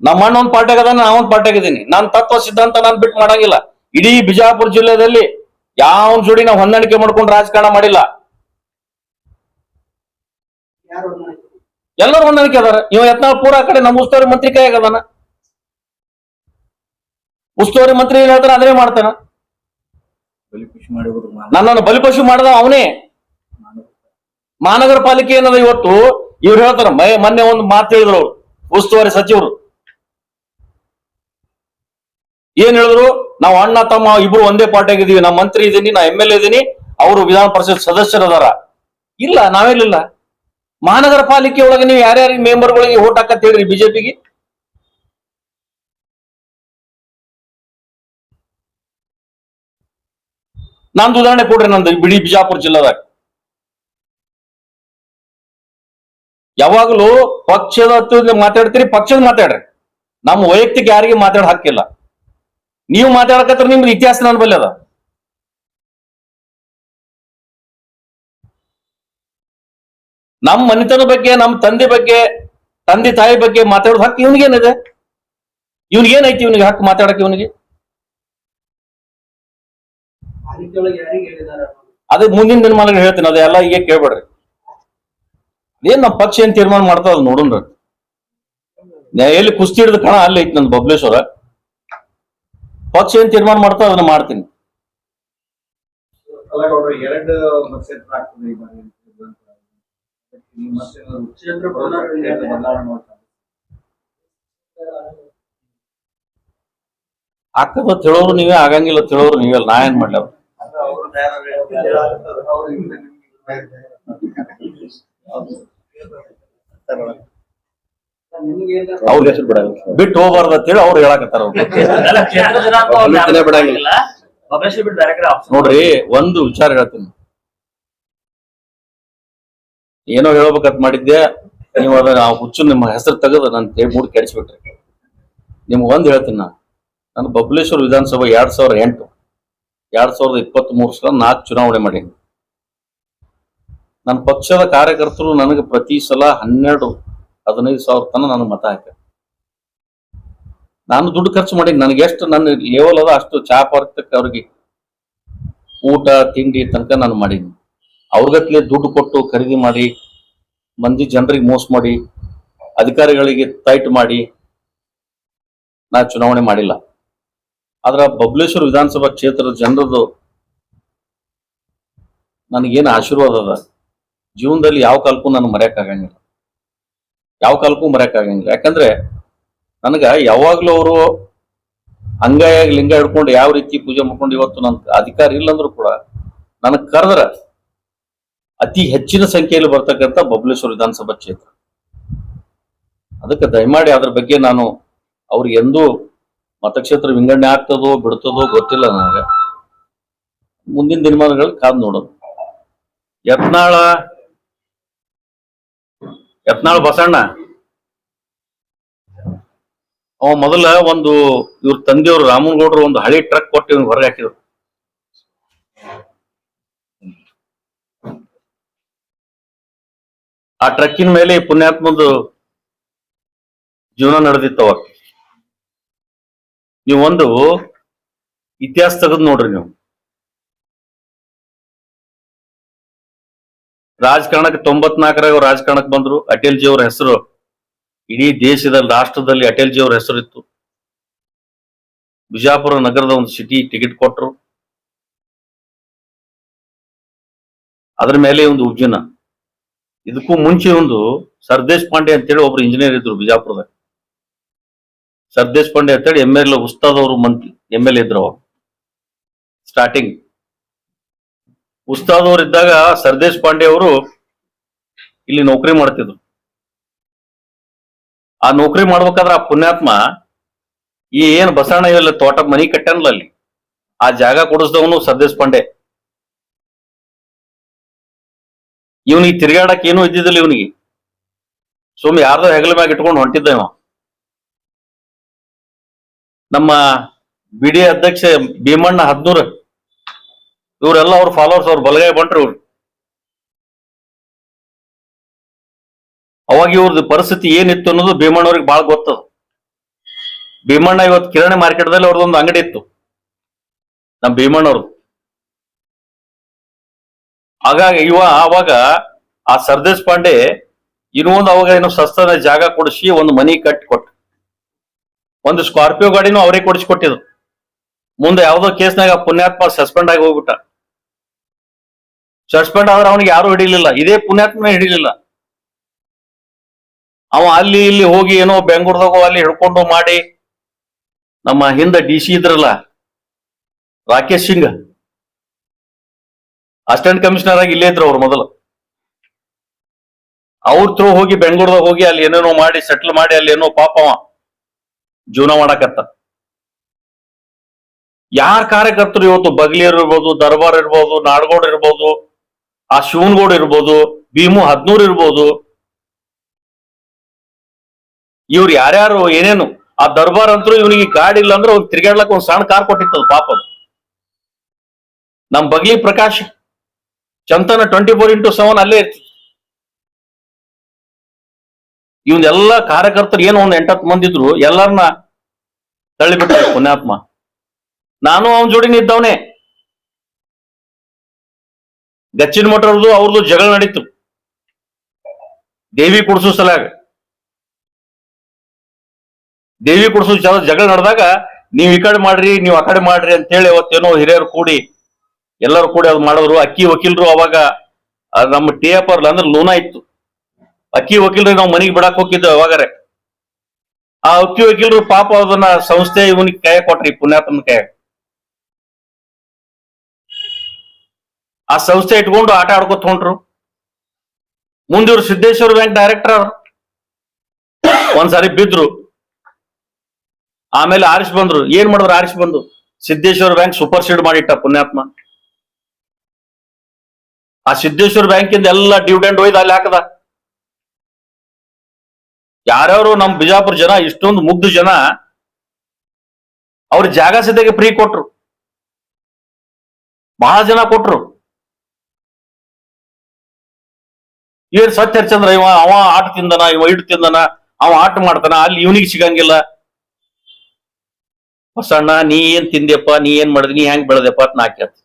ನಮ್ಮ ಅಣ್ಣ ಒಂದ್ ಪಾರ್ಟಿ ಆಗದ ನಾ ಒಂದ್ ಪಾರ್ಟಿ ಆಗಿದ್ದೀನಿ ನಾನ್ ತತ್ವ ಸಿದ್ಧಾಂತ ನಾನ್ ಬಿಟ್ಟು ಮಾಡಂಗಿಲ್ಲ. ಇಡೀ ಬಿಜಾಪುರ ಜಿಲ್ಲೆಯಲ್ಲಿ ಯಾವ ಜೋಡಿ ನಾವು ಹೊಂದಾಣಿಕೆ ಮಾಡ್ಕೊಂಡು ರಾಜಕಾರಣ ಮಾಡಿಲ್ಲ. ಯಾರು ಎಲ್ಲರೂ ಹೊಂದಾಣಿಕೆ ಅದಾರ. ಇವ ಯತ್ನಾಳ್ ಪೂರ ಆ ಕಡೆ ನಮ್ಮ ಉಸ್ತುವಾರಿ ಮಂತ್ರಿ ಕೈ ಆಗದಾನ ಉಸ್ತುವಾರಿ ಮಂತ್ರಿ ಏನ್ ಹೇಳ್ತಾರ ಅದನ್ನೇ ಮಾಡ್ತಾನ. ಬಲಿ ಖುಷಿ ಮಾಡಿ ನನ್ನನ್ನು ಬಲಿಪಶು ಮಾಡದ ಅವನೇ. ಮಹಾನಗರ ಪಾಲಿಕೆ ಏನದ ಇವತ್ತು? ಇವ್ರು ಹೇಳ್ತಾರ ಮೊನ್ನೆ ಒಂದು ಮಾತು ಹೇಳಿದ್ರು ಅವ್ರು, ಉಸ್ತುವಾರಿ ಸಚಿವರು. ಏನ್ ಹೇಳಿದ್ರು? ನಾವು ಅಣ್ಣ, ತಮ್ಮ ಇಬ್ರು ಒಂದೇ ಪಾರ್ಟಿ ಆಗಿದ್ದೀವಿ ನಾ ಮಂತ್ರಿ ಇದ್ದೀನಿ ನಾ ಎಂ ಎಲ್ ಇದೀನಿ, ಅವರು ವಿಧಾನ ಪರಿಷತ್ ಸದಸ್ಯರದಾರ. ಇಲ್ಲ ನಾವೇನಿಲ್ಲ ಮಹಾನಗರ ಪಾಲಿಕೆ ಒಳಗೆ ನೀವು ಯಾರ್ಯಾರಿಗೆ ಮೆಂಬರ್ಗಳಿಗೆ ಓಟ್ ಹಾಕತ್ ಹೇಳ್ರಿ ಬಿಜೆಪಿಗೆ? ನಂದು ಉದಾಹರಣೆ ಕೊಡ್ರಿ ನಂದು ಬಿಡಿ ಬಿಜಾಪುರ ಜಿಲ್ಲಾದಾಗ. ಯಾವಾಗಲೂ ಪಕ್ಷದ ಹತ್ತಿರದಲ್ಲಿ ಮಾತಾಡ್ತೀರಿ ಪಕ್ಷದ ಮಾತಾಡ್ರಿ. ನಮ್ಮ ವೈಯಕ್ತಿಕ ಯಾರಿಗೆ ಮಾತಾಡ ಹಾಕಿಲ್ಲ ನೀವು ಮಾತಾಡಕತ್ರ ನಿಮ್ದು ಇತಿಹಾಸ ನನ್ನ ಬಲ್ಲಿ ಅದ. ನಮ್ಮ ಮನೆತನ ಬಗ್ಗೆ ನಮ್ಮ ತಂದೆ ಬಗ್ಗೆ ತಂದೆ ತಾಯಿ ಬಗ್ಗೆ ಮಾತಾಡೋದು ಹಕ್ಕು ಇವನಿಗೇನಿದೆ? ಇವನಿಗೇನೈತಿ ಇವನಿಗೆ ಹಕ್ಕು ಮಾತಾಡಕ್ಕೆ ಇವನಿಗೆ. ಅದೇ ಮುಂದಿನ ದಿನಮಾನಗಳು ಹೇಳ್ತೀನಿ ಅದೆಲ್ಲ ಈಗ ಕೇಳ್ಬೇಡ್ರಿ. ಏನ್ ನಮ್ಮ ಪಕ್ಷ ಏನ್ ತೀರ್ಮಾನ ಮಾಡ್ತಾರ ನೋಡೋಣ ಎಲ್ಲಿ ಕುಸ್ತಿ ಹಿಡಿದ ಕಣ ಅಲ್ಲಿ ಐತಿ ನಂದು ಬಬ್ಲೇಶ್ವರ. ಪಕ್ಷ ಏನ್ ತೀರ್ಮಾನ ಮಾಡ್ತಾರ ಅದನ್ನ ಮಾಡ್ತೀನಿ. ಆಗ್ತದ ತಿಳೋರು ನೀವೇ ಆಗಂಗಿಲ್ಲ ತಿಳೋರು ನೀವೇ ನಾ ಏನ್ ಮಾಡ್ಲಿ ಅವ್ರು. ಅವ್ರು ಹೆಸರು ಬಿಡಂಗಿಲ್ಲ ಬಿಟ್ಟು ಹೋಗ್ಬಾರ್ದು ಅಂತೇಳಿ ಅವ್ರು ಹೇಳಕತ್ತಾರ ಬಿಡಂಗಿಲ್ಲ. ನೋಡ್ರಿ ಒಂದು ವಿಚಾರ ಹೇಳ್ತೀನಿ. ಏನೋ ಹೇಳ್ಬೇಕಂತ ಮಾಡಿದ್ದೆ ನೀವು ಅದನ್ನ ಹುಚ್ಚು ನಿಮ್ಮ ಹೆಸರು ತೆಗೆದು ನನ್ನ ಮೂಡ್ ಕೆಡಿಸ್ಬಿಟ್ರಿ. ನಿಮ್ಗೆ ಒಂದ್ ಹೇಳ್ತೀನಿ ನಾನು. ನಾನು ಬಬ್ಲೇಶ್ವರ್ ವಿಧಾನಸಭಾ ಎರಡ್ ಸಾವಿರದ ಎಂಟು ಎರಡ್ ಸಾವಿರದ ಇಪ್ಪತ್ತ್ ಮೂರು ಸಲ ನಾಲ್ಕು ಚುನಾವಣೆ ಮಾಡೀನಿ. ನನ್ನ ಪಕ್ಷದ ಕಾರ್ಯಕರ್ತರು ನನಗೆ ಪ್ರತಿ ಸಲ ಹನ್ನೆರಡು ಹದಿನೈದು ಸಾವಿರ ತನಕ ನನಗೆ ಮತ ಹಾಕ್ಯಾರ. ನಾನು ದುಡ್ಡು ಖರ್ಚು ಮಾಡಿ ನನಗೆ ಎಷ್ಟು ನನ್ನ ಲೆವೆಲ್ ಅದ ಅಷ್ಟು ಚಾ ಪಾರ್ಕ್ ಅವ್ರಿಗೆ ಊಟ, ತಿಂಡಿ ತನಕ ನಾನು ಮಾಡೀನಿ ಅವ್ರಿಗತ್ಲೆ ದುಡ್ಡು ಕೊಟ್ಟು ಖರೀದಿ ಮಾಡಿ, ಮಂದಿ ಜನರಿಗೆ ಮೋಸ ಮಾಡಿ, ಅಧಿಕಾರಿಗಳಿಗೆ ಟೈಟ್ ಮಾಡಿ ನಾ ಚುನಾವಣೆ ಮಾಡಿಲ್ಲ. ಆದ್ರೆ ಬಬ್ಲೇಶ್ವರ ವಿಧಾನಸಭಾ ಕ್ಷೇತ್ರದ ಜನರದು ನನಗೇನು ಆಶೀರ್ವಾದ ಅದ? ಜೀವನದಲ್ಲಿ ಯಾವ ಕಾಲಕ್ಕೂ ನಾನು ಮರೆಯಕ್ಕಾಗಂಗಿಲ್ಲ ಯಾವ ಕಾಲಕ್ಕೂ ಮರೆಯಕ್ಕಾಗಂಗಿಲ್ಲ ಯಾಕಂದ್ರೆ ನನಗ ಯಾವಾಗ್ಲೂ ಅವರು ಅಂಗಾಯಾಗಿ ಲಿಂಗ ಹಿಡ್ಕೊಂಡು ಯಾವ ರೀತಿ ಪೂಜೆ ಮಾಡ್ಕೊಂಡು ಇವತ್ತು ನನ್ ಅಧಿಕಾರ ಇಲ್ಲಂದ್ರೂ ಕೂಡ ನನಗೆ ಕರೆದ್ರ ಅತಿ ಹೆಚ್ಚಿನ ಸಂಖ್ಯೆಯಲ್ಲಿ ಬರ್ತಕ್ಕಂಥ ಬಬಲೇಶ್ವರ ವಿಧಾನಸಭಾ ಕ್ಷೇತ್ರ. ಅದಕ್ಕೆ ದಯಮಾಡಿ ಅದ್ರ ಬಗ್ಗೆ ನಾನು ಅವ್ರಿಗೆ ಎಂದೂ ಮತಕ್ಷೇತ್ರ ವಿಂಗಡಣೆ ಆಗ್ತದೋ ಬಿಡ್ತದೋ ಗೊತ್ತಿಲ್ಲ ನನಗೆ. ಮುಂದಿನ ದಿನಮಾನಗಳಲ್ಲಿ ಕಾದು ನೋಡೋದು. ಯತ್ನಾಳ ಯತ್ನಾಳ್ ಬಸಣ್ಣ. ಅವ ಮೊದಲ ಒಂದು ಇವ್ರ ತಂದೆಯವರು ರಾಮನಗೌಡರು ಒಂದು ಹಳೆ ಟ್ರಕ್ ಕೊಟ್ಟು ಇವ್ನ ಹೊರಗೆ ಹಾಕಿದ್ರು. ಆ ಟ್ರಕ್ಕಿನ ಮೇಲೆ ಪುಣ್ಯಾತ್ಮದು ಜೀವನ ನಡೆದಿತ್ತವ ನೀವು ನೀವೊಂದು ಇತಿಹಾಸ ತೆಗೆದು ನೋಡ್ರಿ ನೀವು. ರಾಜಕಾರಣಕ್ಕೆ ತೊಂಬತ್ನಾಲ್ಕರಾಗ ಅವ್ರು ರಾಜಕಾರಣಕ್ಕೆ ಬಂದ್ರು. ಅಟಲ್ ಜಿ ಅವ್ರ ಹೆಸರು ಇಡೀ ದೇಶದ, ರಾಷ್ಟ್ರದಲ್ಲಿ ಅಟಲ್ ಜಿ ಹೆಸರು ಇತ್ತು. ಬಿಜಾಪುರ ನಗರದ ಒಂದು ಸಿಟಿ ಟಿಕೆಟ್ ಕೊಟ್ಟರು ಅದ್ರ ಮೇಲೆ ಒಂದು ಉಜ್ಜನ ಇದಕ್ಕೂ ಮುಂಚೆ ಒಂದು ಸರ್ದೇಶ್ ಪಾಂಡೆ ಅಂತೇಳಿ ಒಬ್ರು ಇಂಜಿನಿಯರ್ ಇದ್ರು ಬಿಜಾಪುರದಾಗ ಸರ್ದೇಶ್ ಪಾಂಡೆ ಅಂತೇಳಿ ಎಂ ಎಲ್ ಎ ಉಸ್ತಾದ್ ಅವರು ಮಂತ್ರಿ ಎಂ ಎಲ್ ಎ ಇದ್ರು ಅವರು. ಸ್ಟಾರ್ಟಿಂಗ್ ಉಸ್ತಾದ್ ಅವ್ರು ಇದ್ದಾಗ ಸರ್ದೇಶ್ ಪಾಂಡೆ ಅವರು ಇಲ್ಲಿ ನೌಕರಿ ಮಾಡ್ತಿದ್ರು. ಆ ನೌಕರಿ ಮಾಡ್ಬೇಕಾದ್ರೆ ಆ ಪುಣ್ಯಾತ್ಮ ಈ ಏನ್ ಬಸವಣ್ಣ ಇಲ್ಲ ತೋಟ ಮನಿ ಕಟ್ಟಲ್ಲ ಅಲ್ಲಿ, ಆ ಜಾಗ ಕೊಡಿಸ್ದವನು ಸರ್ದೇಶ್ ಪಾಂಡೆ. ಇವನಿಗೆ ತಿರ್ಗಾಡಕ್ ಏನೂ ಇದ್ದಿದ್ದಿಲ್ಲ ಇವನಿಗೆ. ಸುಮ್ ಯಾರ್ದೋ ಹೆಗಲ ಮ್ಯಾಗ ಇಟ್ಕೊಂಡು ಹೊಂಟಿದ್ದ ಇವ. ನಮ್ಮ ಬಿಡಿ ಅಧ್ಯಕ್ಷ ಭೀಮಣ್ಣ ಹದ್ನೂರ್ ಇವರೆಲ್ಲ ಅವ್ರ ಫಾಲೋವರ್ಸ್ ಅವ್ರು ಬಲಗೈ ಬಂಟ್ರು ಇವ್ರು. ಅವಾಗ ಇವ್ರದ್ದು ಪರಿಸ್ಥಿತಿ ಏನಿತ್ತು ಅನ್ನೋದು ಭೀಮಣ್ಣವ್ರಿಗೆ ಬಹಳ ಗೊತ್ತದ ಭೀಮಣ್ಣ ಇವತ್ತು ಕಿರಾಣಿ ಮಾರ್ಕೆಟ್ದಲ್ಲಿ ಅವ್ರದ್ದೊಂದು ಅಂಗಡಿ ಇತ್ತು. ನಮ್ಮ ಭೀಮಣ್ಣವ್ರದ್ದು ಹಾಗಾಗಿ ಇವ ಅವಾಗ ಆ ಸರ್ದೇಶ್ ಪಾಂಡೆ ಇನ್ನೊಂದು ಅವಾಗ ಏನೋ ಸಸ್ತನ ಜಾಗ ಕೊಡಿಸಿ ಒಂದು ಮನಿ ಕಟ್ಟಿ ಕೊಟ್ಟ ಒಂದು ಸ್ಕಾರ್ಪಿಯೋ ಗಾಡಿನೂ ಅವರೇ ಕೊಡಿಸಿ ಕೊಟ್ಟಿದ್ರು. ಮುಂದೆ ಯಾವುದೋ ಕೇಸ್ನಾಗ ಪುಣ್ಯಾತ್ಮ ಸಸ್ಪೆಂಡ್ ಆಗಿ ಹೋಗ್ಬಿಟ್ಟ. ಸಸ್ಪೆಂಡ್ ಆದ್ರೆ ಅವನಿಗೆ ಯಾರು ಹಿಡಿಲಿಲ್ಲ. ಇದೇ ಪುಣ್ಯಾತ್ಮ ಹಿಡಿಲಿಲ್ಲ. ಅವ ಅಲ್ಲಿ ಇಲ್ಲಿ ಹೋಗಿ ಏನೋ ಬೆಂಗಳೂರದಾಗ ಅಲ್ಲಿ ಹಿಡ್ಕೊಂಡು ಮಾಡಿ ನಮ್ಮ ಹಿಂದೆ ಡಿ ಸಿ ಇದ್ರಲ್ಲ, ರಾಕೇಶ್ ಸಿಂಗ್. ಅಸಿಸ್ಟೆಂಟ್ ಕಮಿಷನರ್ ಆಗಿ ಇಲ್ಲೇ ಇದ್ರು ಅವ್ರು ಮೊದಲು. ಅವ್ರ ಥ್ರೂ ಹೋಗಿ ಬೆಂಗಳೂರದಾಗ ಹೋಗಿ ಅಲ್ಲಿ ಏನೇನೋ ಮಾಡಿ ಸೆಟ್ಲ್ ಮಾಡಿ ಅಲ್ಲಿ ಏನೋ ಪಾಪ ಅವ. ಜೀವನ ಮಾಡಕತ್ತ. ಯಾರ ಕಾರ್ಯಕರ್ತರು ಇವತ್ತು ಬಗ್ಲಿಯರ್ ಇರ್ಬೋದು, ದರ್ಬಾರ್ ಇರ್ಬೋದು ನಾಡಗೌಡ ಇರ್ಬೋದು ಆ ಶಿವನಗೌಡ ಇರ್ಬೋದು, ಭೀಮು ಹದ್ನೂರ್ ಇರ್ಬೋದು. ಇವ್ರು ಯಾರ್ಯಾರು ಏನೇನು, ಆ ದರ್ಬಾರ್ ಅಂತೂ ಇವನಿಗೆ ಗಾಡಿ ಇಲ್ಲ ಅಂದ್ರೆ ಅವ್ನು ತಿರ್ಗಾಡ್ಲಕ್ ಒಂದ್ ಸಣ್ಣ ಕಾರ್ ಕೊಟ್ಟಿತ್ತದ ಪಾಪ. ನಮ್ ಬಗ್ಲಿ ಪ್ರಕಾಶ್, ಚಂತನ ಟ್ವೆಂಟಿ ಫೋರ್ ಇಂಟು ಸೆವೆನ್ ಅಲ್ಲೇ ಇರ್ತಿ. ಇವನ್ನೆಲ್ಲ ಕಾರ್ಯಕರ್ತರು ಏನು ಒಂದ್ ಎಂಟತ್ತು ಮಂದಿ ಇದ್ರು ಎಲ್ಲರನ್ನ ತಳ್ಳಿಬಿಟ್ಟ ಪುಣ್ಯಾತ್ಮ. ನಾನು ಅವನ ಜೋಡಿನ ಇದ್ದವನೇ. ಗಚ್ಚಿನ ಮಠರದು ಅವ್ರದ್ದು ಜಗಳ ನಡೀತು. ದೇವಿ ಕುಡ್ಸೋ ಸಲಾಗ. ದೇವಿ ಕುಡ್ಸೋ ಜಗಳ ನಡೆದಾಗ ನೀವು ಈ ಕಡೆ ಮಾಡ್ರಿ, ನೀವು ಆ ಕಡೆ ಮಾಡ್ರಿ ಅಂತ ಹೇಳಿ ಅವತ್ತೇನೋ ಹಿರಿಯರು ಕೂಡಿ, ಎಲ್ಲರೂ ಕೂಡಿ ಅದು ಮಾಡಿದ್ರು. ಅಕ್ಕಿ ವಕೀಲರು ಅವಾಗ ನಮ್ಮ ಟಿ ಎಫ್ ಅವ್ರಲ್ಲ ಅಂದ್ರೆ ಲೂನ ಇತ್ತು. ಅಕ್ಕಿ ವಕೀಲರಿಗೆ ನಾವು ಮನೆಗೆ ಬಿಡಾಕ್ ಹೋಗಿದ್ದೆ ಅವಾಗರೆ. ಆ ಅಕ್ಕಿ ವಕೀಲರು ಪಾಪ ಅದನ್ನ ಸಂಸ್ಥೆ ಇವನಿಗೆ ಕೈ ಕೊಟ್ರಿ ಪುಣ್ಯಾತ್ಮನ ಕೈ ಆ ಸಂಸ್ಥೆ ಇಟ್ಕೊಂಡು ಆಟ ಆಡ್ಕೊತ ಹೊಂಟ್ರು. ಮುಂದಿವ್ರು ಸಿದ್ದೇಶ್ವರ ಬ್ಯಾಂಕ್ ಡೈರೆಕ್ಟರ್ ಅವ್ರು. ಒಂದ್ಸಾರಿ ಬಿದ್ರು. ಆಮೇಲೆ ಆರಿಸ್ ಬಂದ್ರು. ಏನ್ ಮಾಡಿದ್ರು ಆರಿಸ್ ಬಂದು? ಸಿದ್ದೇಶ್ವರ ಬ್ಯಾಂಕ್ ಸೂಪರ್ ಸೀಡ್ ಮಾಡಿಟ್ಟ ಪುಣ್ಯಾತ್ಮ. ಆ ಸಿದ್ದೇಶ್ವರ ಬ್ಯಾಂಕಿಂದ ಎಲ್ಲ ಡಿವಿಡೆಂಡ್ ಒಯ್ದು ಅಲ್ಲಿ ಹಾಕದ. ಯಾರ್ಯಾರು ನಮ್ ಬಿಜಾಪುರ ಜನ, ಇಷ್ಟೊಂದು ಮುಗ್ಧ ಜನ, ಅವ್ರ ಜಾಗ ಸದ್ಯಕ್ಕೆ ಫ್ರೀ ಕೊಟ್ರು. ಬಹಳ ಜನ ಕೊಟ್ರು. ಏನ್ ಸತ್ಯ ಹರಿಚಂದ್ರ ಇವ, ಅವ ಆಟ ತಿಂದನ, ಇವ ಇಟ್ಟು ತಿಂದನ, ಅವ ಆಟ ಮಾಡ್ತಾನ, ಅಲ್ಲಿ ಇವನಿಗೆ ಸಿಗಂಗಿಲ್ಲ. ಹೊಸಣ್ಣ, ನೀ ಏನ್ ತಿಂದ್ಯಪ್ಪ, ನೀ ಏನ್ ಮಾಡಿದ್ರಿ, ನೀ ಹೆಂಗ್ ಬೆಳೆದಪ್ಪ ಅಂತ ನಾ ಕೇಳ್ತ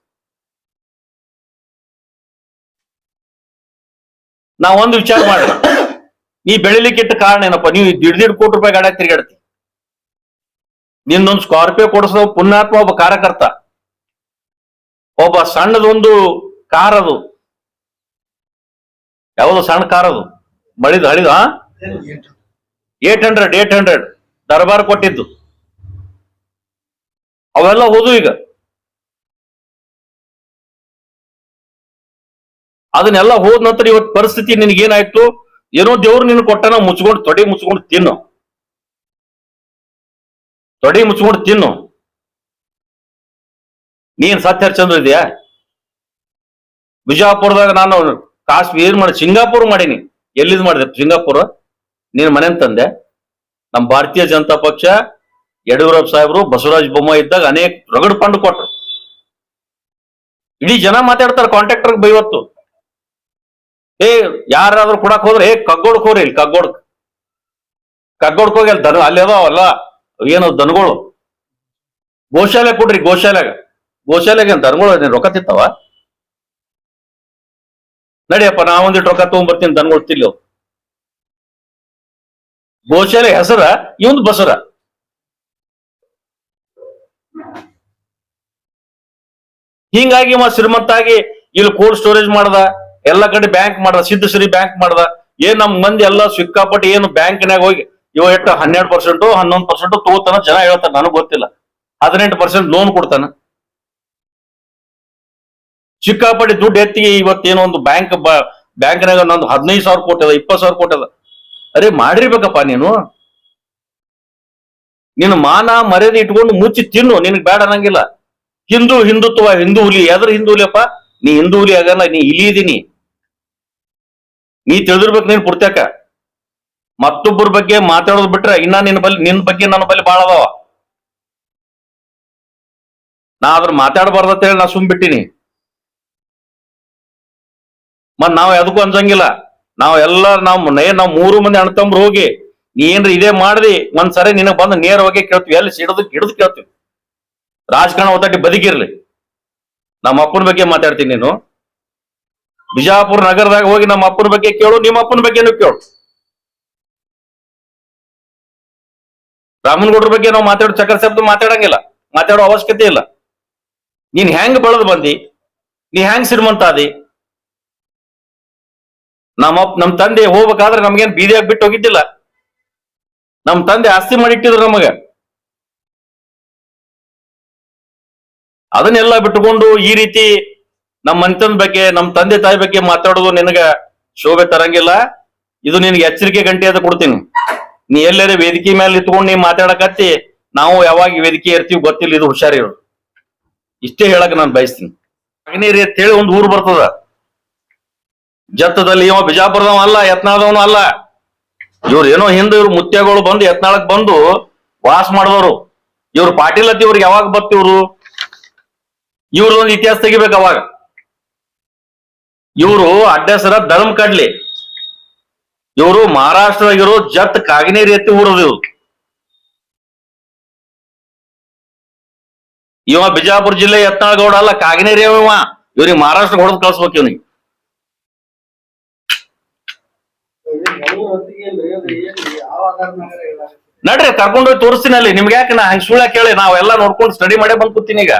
ನಾ ಒಂದು ವಿಚಾರ ಮಾಡಿ ನೀ ಬೆಳಿಲಿಕ್ಕೆ ಇಟ್ಟ ಕಾರಣ ಏನಪ್ಪ? ನೀವು ದಿಡ್ ಕೋಟಿ ರೂಪಾಯಿ ಗಾಡಿ ತಿರುಗಾಡ್ತಿ. ನಿನ್ನೊಂದು ಸ್ಕಾರ್ಪಿಯೋ ಕೊಡಿಸೋ ಪುಣ್ಯಾತ್ಮ ಒಬ್ಬ ಕಾರ್ಯಕರ್ತ. ಒಬ್ಬ ಸಣ್ಣದೊಂದು ಕಾರ್ ಅದು ಯಾವುದು ಸಣ್ಣ ಕಾರ್ ಅದು? ಮಳಿದ ಹಳಿದ ಏಟ್ ಹಂಡ್ರೆಡ್ ಏಟ್ ಹಂಡ್ರೆಡ್ ದರ್ಬಾರ್ ಕೊಟ್ಟಿದ್ದು. ಅವೆಲ್ಲ ಹೋದು ಈಗ. ಅದನ್ನೆಲ್ಲ ಹೋದ ನಂತರ ಇವತ್ತು ಪರಿಸ್ಥಿತಿ ನಿನಗೇನಾಯ್ತು ಏನೋ ದೇವ್ರು ನಿನ್ ಕೊಟ್ಟನ ಮುಚ್ಕೊಂಡು ತೊಡೆ ಮುಚ್ಕೊಂಡು ತಿನ್ನು. ತೊಡೆ ಮುಚ್ಕೊಂಡು ತಿನ್ನು. ನೀನ್ ಸತ್ಯ ಚಂದ್ರ ಇದೆಯಾ? ಬಿಜಾಪುರದಾಗ ನಾನು ಕಾಶ್ಮೀರ್ ಮಾಡಿ, ಸಿಂಗಾಪುರ್ ಮಾಡೀನಿ. ಎಲ್ಲಿದ್ ಮಾಡಿದೆ? ಸಿಂಗಾಪುರ. ನೀನ್ ಮನೆ ತಂದೆ. ನಮ್ಮ ಭಾರತೀಯ ಜನತಾ ಪಕ್ಷ, ಯಡಿಯೂರಪ್ಪ ಸಾಹೇಬರು, ಬಸವರಾಜ ಬೊಮ್ಮಾಯಿ ಇದ್ದಾಗ ಅನೇಕ ರಗಡ್ ಫಂಡ್ ಕೊಟ್ರು. ಇಡೀ ಜನ ಮಾತಾಡ್ತಾರೆ ಕಾಂಟ್ರಾಕ್ಟರ್ ಬೈವತ್ತು. ಏ ಯಾರಾದ್ರೂ ಕೊಡಕ್ ಹೋದ್ರೆ ಏ ಕಗ್ಗೋಡ್ಕ್ ಹೋಗ್ರಿ ಇಲ್ಲಿ ಕಗ್ಗೋಡ್ ಕಗ್ಗೋಡ್ಕ್ ಹೋಗಿ ಅಲ್ಲಿ ದನ ಅಲ್ಲಿ ಅದಾವಲ್ಲ, ಏನು ದನಗಳು. ಗೋಶಾಲೆ ಕೊಡ್ರಿ, ಗೋಶಾಲೆಗ. ಗೋಶಾಲೆಗೆ ದನಗಳು, ಏನ್ ರೊಕ್ಕ ತಿಂತಾವ? ನಡಿಯಪ್ಪ, ನಾ ಒಂದಿಟ್ಟು ರೊಕ್ಕ ತಗೊಂಡ್ಬರ್ತೀನಿ ದನಗಳು ತಿಲ್ಲಿ ಗೋಶಾಲೆ ಹೆಸರ, ಇವಂದು ಬಸರ. ಹಿಂಗಾಗಿ ಇವ ಶ್ರೀಮಂತಾಗಿ ಇಲ್ಲಿ ಕೋಲ್ಡ್ ಸ್ಟೋರೇಜ್ ಮಾಡ್ದ, ಎಲ್ಲ ಕಡೆ ಬ್ಯಾಂಕ್ ಮಾಡ್ದ, ಸಿದ್ಧಶ್ರೀ ಬ್ಯಾಂಕ್ ಮಾಡ್ದ. ಏನ್ ನಮ್ ಮಂದಿ ಎಲ್ಲ ಸಿಕ್ಕಾಪಟ್ಟಿ ಏನು ಬ್ಯಾಂಕ್ನಾಗ ಹೋಗಿ, ಇವ ಎಷ್ಟು ಹನ್ನೆರಡು ಪರ್ಸೆಂಟ್ ಹನ್ನೊಂದು ಪರ್ಸೆಂಟ್ ತಗೋತಾನ ಜನ ಹೇಳ್ತಾರೆ, ನನಗ್ ಗೊತ್ತಿಲ್ಲ. ಹದಿನೆಂಟು ಪರ್ಸೆಂಟ್ ಲೋನ್ ಕೊಡ್ತಾನ. ಸಿಕ್ಕಾಪಟ್ಟಿ ದುಡ್ಡು ಎತ್ತಿಗೆ ಇವತ್ತೇನೋ ಒಂದು ಬ್ಯಾಂಕ್ ಬ್ಯಾಂಕ್ನಾಗ ನಂದು ಹದಿನೈದು ಸಾವಿರ ಕೋಟಿ ಅದ, ಇಪ್ಪತ್ತು ಸಾವಿರ ಕೋಟಿ ಅದ. ಅರೆ ಮಾಡಿರ್ಬೇಕಪ್ಪ ನೀನು. ನಿನ್ನ ಮಾನ ಮರ್ಯಾದೆ ಇಟ್ಕೊಂಡು ಮುಚ್ಚಿ ತಿನ್ನು, ನಿನಗೆ ಬೇಡ ಅನ್ನಂಗಿಲ್ಲ. ಹಿಂದೂ ಹಿಂದುತ್ವ, ಹಿಂದೂ ಹುಲಿ, ಯಾವ್ದ್ರ ಹಿಂದೂ ಹುಲಿಯಪ್ಪ, ನೀ ಹಿಂದೂ ಹುಲಿ ಆಗಲ್ಲ, ನೀ ಇಲಿ ಇದೀನಿ. ನೀ ತಿಳಿದಿರ್ಬೇಕು ನೀನ್ ಪುರ್ತಕ. ಮತ್ತೊಬ್ಬರ ಬಗ್ಗೆ ಮಾತಾಡೋದು ಬಿಟ್ರೆ ಇನ್ನ ನಿನ್ನ ಬಲ್ಲಿ ನಿನ್ನ ಬಗ್ಗೆ ನನ್ನ ಬಲ್ಲಿ ಬಾಳ ಅದಾವ. ನಾ ಅದ್ರ ಮಾತಾಡಬಾರ್ದಂತೇಳಿ ನಾ ಸುಮ್ ಬಿಟ್ಟಿನಿ ಮತ್ ನಾವ್ ಎದಕ್ಕೂ ಅನ್ಸಂಗಿಲ್ಲ ನಾವ್ ಎಲ್ಲ ನಾವ್ ನೇ ನಾವ್ ಮೂರು ಮಂದಿ ಅಣ್ತಂಬ್ರು ಹೋಗಿ, ನೀ ಏನ್ರಿ ಇದೇ ಮಾಡ್ದಿ? ಒಂದ್ ಸರಿ ನಿನಗ್ ಬಂದು ನೇರವಾಗಿ ಕೇಳ್ತೀವಿ. ಎಲ್ಲಿ ಸಿಡದು ಹಿಡಿದು ಕೇಳ್ತೀವಿ. ರಾಜಕಾರಣ ಒದ್ದಾಟಿ ಬದುಕಿರ್ಲಿ ನಮ್ಮ ಅಪ್ಪನ ಬಗ್ಗೆ ಮಾತಾಡ್ತೀನಿ ನೀನು. ಬಿಜಾಪುರ ನಗರದಾಗ ಹೋಗಿ ನಮ್ಮ ಅಪ್ಪನ ಬಗ್ಗೆ ಕೇಳು ನಿಮ್ಮ ಅಪ್ಪನ ಬಗ್ಗೆನೂ ಕೇಳು. ರಾಮನಗೌಡ್ರ ಬಗ್ಗೆ ನಾವು ಮಾತಾಡೋ ಚಕ್ರ ಶಬ್ದ ಮಾತಾಡಂಗಿಲ್ಲ. ಮಾತಾಡೋ ಅವಶ್ಯಕತೆ ಇಲ್ಲ. ನೀನ್ ಹೆಂಗ್ ಬೆಳೆದು ಬಂದಿ? ನೀ ಹೆಂಗ್ ಶ್ರೀಮಂತ ಆದಿ ನಮ್ಮ ನಮ್ ತಂದೆ ಹೋಗ್ಬೇಕಾದ್ರೆ ನಮ್ಗೇನ್ ಬೀದಿಯಾಗಿ ಬಿಟ್ಟು ಹೋಗಿದ್ದಿಲ್ಲ. ನಮ್ ತಂದೆ ಆಸ್ತಿ ಮಾಡಿಟ್ಟಿದ್ರು ನಮಗ. ಅದನ್ನೆಲ್ಲ ಬಿಟ್ಟುಕೊಂಡು ಈ ರೀತಿ ನಮ್ಮ ಮನೆತನ ಬಗ್ಗೆ, ನಮ್ಮ ತಂದೆ ತಾಯಿ ಬಗ್ಗೆ ಮಾತಾಡೋದು ನಿನಗ ಶೋಭೆ ತರಂಗಿಲ್ಲ. ಇದು ನಿನಗೆ ಎಚ್ಚರಿಕೆ ಗಂಟೆ ಅಂತ ಕೊಡ್ತೀನಿ. ನೀ ಎಲ್ಲರ ವೇದಿಕೆ ಮೇಲೆ ನಿಂತ್ಕೊಂಡು ನೀ ಮಾತಾಡಕತ್ತಿ, ನಾವು ಯಾವಾಗ ವೇದಿಕೆ ಇರ್ತೀವಿ ಗೊತ್ತಿಲ್ಲ, ಇದು ಹುಷಾರಿರು. ಇಷ್ಟೇ ಹೇಳಕ್ ನಾನು ಬಯಸ್ತೀನಿ. ಅಗ್ನೇರಿ ಅಂತ ಹೇಳಿ ಒಂದು ಊರು ಬರ್ತದ. ಜತ್ತದಲ್ಲಿ ಇವ ಬಿಜಾಪುರದವ ಅಲ್ಲ ಯತ್ನಾದವನು ಅಲ್ಲ. ಇವ್ರು ಏನೋ ಹಿಂದ ಇವ್ರು ಮುತ್ಯಗಳು ಬಂದು ಯತ್ನಾಳಕ್ ಬಂದು ವಾಸ ಮಾಡಿದವರು. ಇವ್ರು ಪಾಟೀಲ್ ಅತಿ ಇವ್ರಿಗೆ ಯಾವಾಗ ಬರ್ತಿವ್ರು ಇವ್ರದೊಂದು ಇತಿಹಾಸ ತೆಗಿಬೇಕು ಅವಾಗ. ಇವರು ಅಡ್ಡಸರ ಧರ್ಮ ಕಡ್ಲಿ. ಇವರು ಮಹಾರಾಷ್ಟ್ರದಾಗಿರೋ ಜತ್ ಕಾಗಿನೇರಿ ಎತ್ತಿ ಊರದು ಇವ್ರು. ಇವ ಬಿಜಾಪುರ ಜಿಲ್ಲೆ ಯತ್ನಾಳಗೌಡ ಅಲ್ಲ, ಕಾಗಿನೇರಿ ಇವ. ಇವ್ರಿಗೆ ಮಹಾರಾಷ್ಟ್ರ ಹೊಡೆದು ಕಳ್ಸ್ಬೇಕು ಇವ್ನಿಗೆ ಯಾವ ಆಧಾರ ಮೇಲೆ ಹೇಳಾಕತ್ತೀರಿ? ನಡ್ರಿ ಕರ್ಕೊಂಡು ಹೋಗಿ ತೋರಿಸ್ತೀನಿ ಅಲ್ಲಿ ನಿಮ್ಗೆ ಯಾಕೆ ನಾ ಹಂಗ ಸುಳ್ಳ ಕೇಳಿ? ನಾವೆಲ್ಲ ನೋಡ್ಕೊಂಡು ಸ್ಟಡಿ ಮಾಡೇ ಬಂದ್ ಕೂತೀನಿ ಈಗ.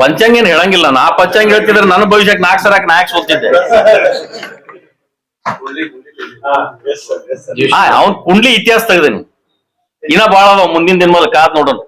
ಪಂಚಾಂಗ ಏನ್ ಹೇಳಂಗಿಲ್ಲ. ನಾ ಪಂಚಾಂಗ ಹೇಳ್ತಿದ್ರೆ ನನ್ನ ಭವಿಷ್ಯಕ್ಕೆ ನಾಲ್ಕು ಸರ ನಾಲ್ಕು ಓದ್ತಿದ್ದೆ ಹಾ ಅವ್ನ್ ಕುಂಡ್ಲಿ ಇತಿಹಾಸ ತೆಗ್ದೀನಿ. ಇನ್ನ ಬಾಳ ಅದಾವ ಮುಂದಿನ ದಿನ ಕಾದ್ ನೋಡೋಣ.